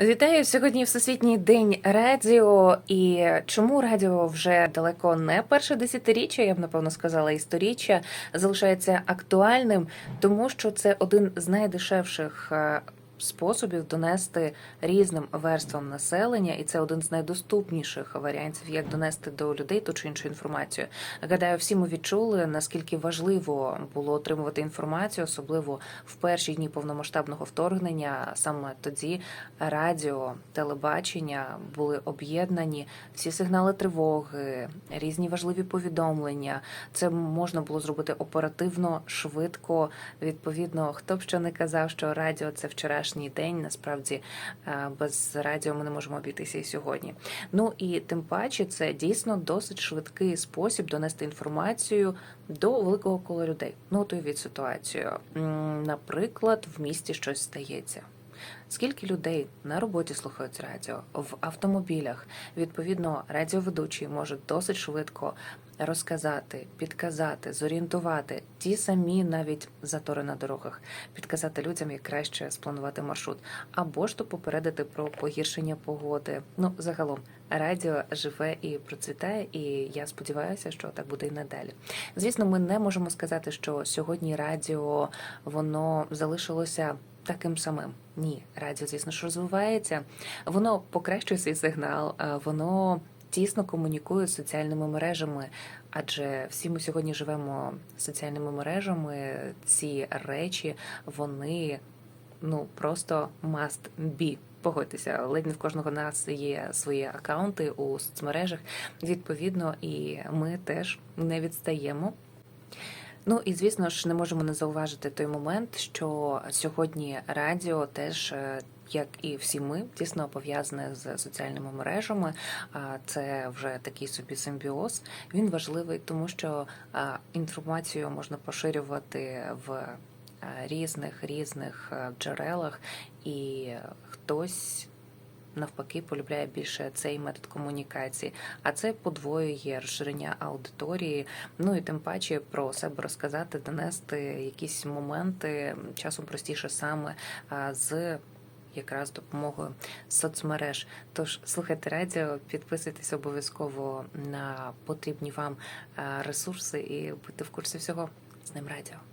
Вітаю сьогодні Всесвітній день радіо. І чому радіо вже далеко не перше десятиріччя, я б напевно сказала, і сторіччя залишається актуальним, тому що це один з найдешевших е, способів донести різним верствам населення, і це один з найдоступніших варіантів, як донести до людей ту чи іншу інформацію. Гадаю, всі ми відчули наскільки важливо було отримувати інформацію, особливо в перші дні повномасштабного вторгнення. Саме тоді радіо, телебачення були об'єднані, всі сигнали тривоги, різні важливі повідомлення. Це можна було зробити оперативно, швидко. Відповідно, хто б що не казав, що радіо це вчорашній день. Насправді е, без радіо ми не можемо обійтися і сьогодні. Ну і тим паче, це дійсно досить швидкий спосіб донести інформацію до великого кола людей. Ну, то від ситуацію. Наприклад, в місті щось стається. Скільки людей на роботі слухають радіо в автомобілях? Відповідно, радіоведучий може досить швидко розказати, підказати, зорієнтувати ті самі навіть затори на дорогах, підказати людям, як краще спланувати маршрут, або ж то попередити про погіршення погоди. Ну, загалом, радіо живе і процвітає, і я сподіваюся, що так буде і надалі. Звісно, ми не можемо сказати, що сьогодні радіо воно залишилося таким самим. Ні, радіо, звісно ж, розвивається. Воно покращує свій сигнал, воно тісно комунікує з соціальними мережами. Адже всі ми сьогодні живемо соціальними мережами. Ці речі вони ну просто must be. Погодьтеся, ледь не в кожного нас є свої акаунти у соцмережах. Відповідно, і ми теж не відстаємо. Ну і звісно ж не можемо не зауважити той момент, що сьогодні радіо теж. е, Як і всі ми тісно пов'язане з соціальними мережами, це вже такий собі симбіоз. Він важливий, тому що інформацію можна поширювати в е, різних різних е, джерелах, і хтось навпаки полюбляє більше цей метод комунікації, а це подвоює розширення аудиторії. Ну і тим паче про себе розказати, донести якісь моменти часом простіше саме з. Якраз допомогою соцмереж. Тож слухайте радіо, підписуйтесь обов'язково на потрібні вам ресурси і будьте в курсі всього з ним радіо.